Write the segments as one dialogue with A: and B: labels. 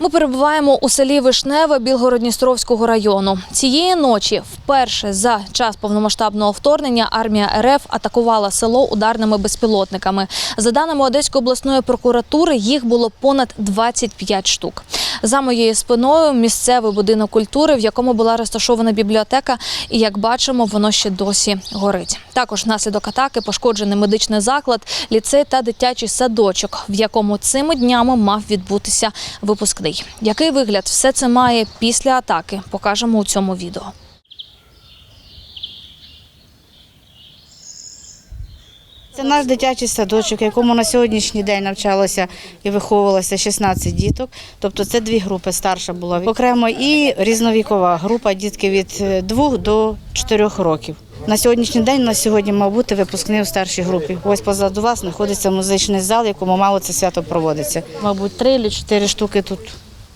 A: Ми перебуваємо у селі Вишневе Білгородністровського району. Цієї ночі вперше за час повномасштабного вторгнення армія РФ атакувала село ударними безпілотниками. За даними Одеської обласної прокуратури, їх було понад 25 штук. За моєю спиною місцевий будинок культури, в якому була розташована бібліотека, і як бачимо, воно ще досі горить. Також внаслідок атаки пошкоджений медичний заклад, ліцей та дитячий садочок, в якому цими днями мав відбутися випускний. Який вигляд все це має після атаки, покажемо у цьому відео.
B: Це наш дитячий садочок, якому на сьогоднішній день навчалося і виховувалося 16 діток. Тобто це дві групи. Старша була окремо і різновікова група дітки від 2 до 4 років. На сьогоднішній день на сьогодні мав бути випускний у старшій групі. Ось позаду вас знаходиться музичний зал, якому мало це свято проводиться. Мабуть, три чи чотири штуки тут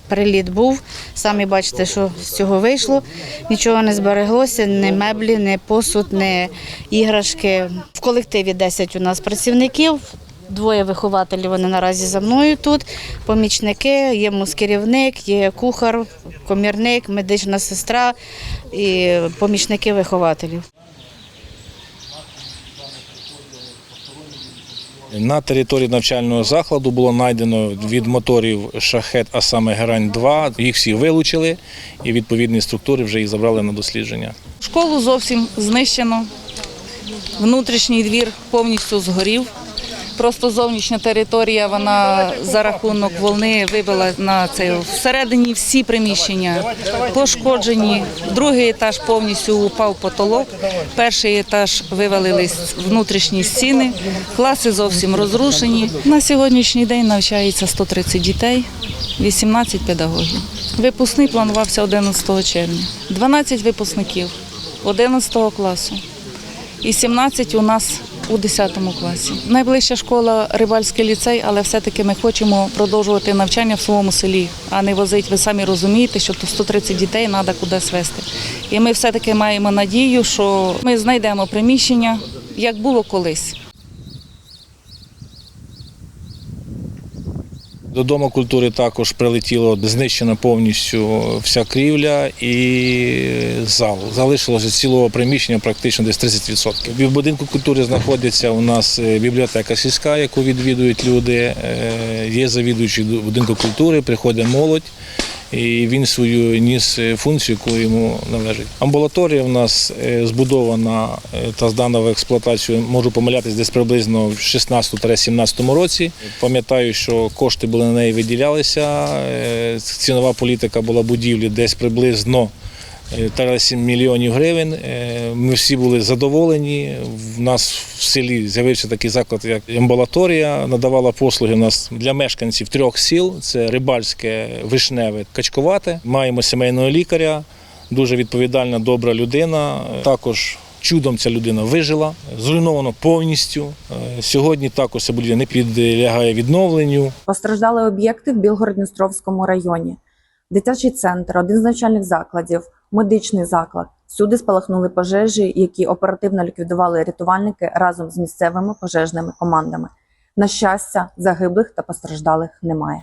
B: приліт був. Самі бачите, що з цього вийшло. Нічого не збереглося, ні меблі, ні посуд, ні іграшки. В колективі 10 у нас працівників. Двоє вихователів вони наразі за мною тут. Помічники, є мускерівник, є кухар, комірник, медична сестра і помічники вихователів.
C: На території навчального закладу було знайдено від моторів шахет, а саме герань 2 Їх всі вилучили і відповідні структури вже їх забрали на дослідження.
D: Школу зовсім знищено. Внутрішній двір повністю згорів. Просто зовнішня територія, вона за рахунок волни вибила на це всередині всі приміщення пошкоджені. Другий етаж повністю упав потолок. Перший етаж вивалились внутрішні стіни, класи зовсім розрушені. На сьогоднішній день навчається 130 дітей, 18 педагогів. Випускний планувався 11 червня. 12 випускників 11 класу і 17 у нас у 10 класі. Найближча школа Рибальський ліцей, але все-таки ми хочемо продовжувати навчання в своєму селі, а не возити. Ви самі розумієте, що тут 130 дітей треба кудись вести. І ми все-таки маємо надію, що ми знайдемо приміщення, як було колись.
C: До Дому культури також прилетіло знищена повністю вся крівля і зал. Залишилося цілого приміщення практично десь 30%. В будинку культури знаходиться у нас е, бібліотека сільська, яку відвідують люди. Е, Є завідуючий будинку культури, приходить молодь. І він свою ніс е, функцію, яку йому належить. Амбулаторія в нас е, збудована е, та здана в експлуатацію, можу помилятись, десь приблизно в 16-17 році. Пам'ятаю, що кошти були на неї виділялися. Цінова політика була будівлі десь приблизно. Е, 37 мільйонів гривень. Е, Ми всі були задоволені. В нас в селі з'явився такий заклад, як амбулаторія, надавала послуги у нас для мешканців трьох сіл: це Рибальське, Вишневе, Качковате. Маємо сімейного лікаря, дуже відповідальна, добра людина. Також чудом ця людина вижила, зруйновано повністю. Е, Сьогодні також ця будівля не підлягає відновленню.
E: Постраждали об'єкти в Білгород-Дністровському районі. Дитячий центр, один з навчальних закладів, медичний заклад. Сюди спалахнули пожежі, які оперативно ліквідували рятувальники разом з місцевими пожежними командами. На щастя, загиблих та постраждалих немає.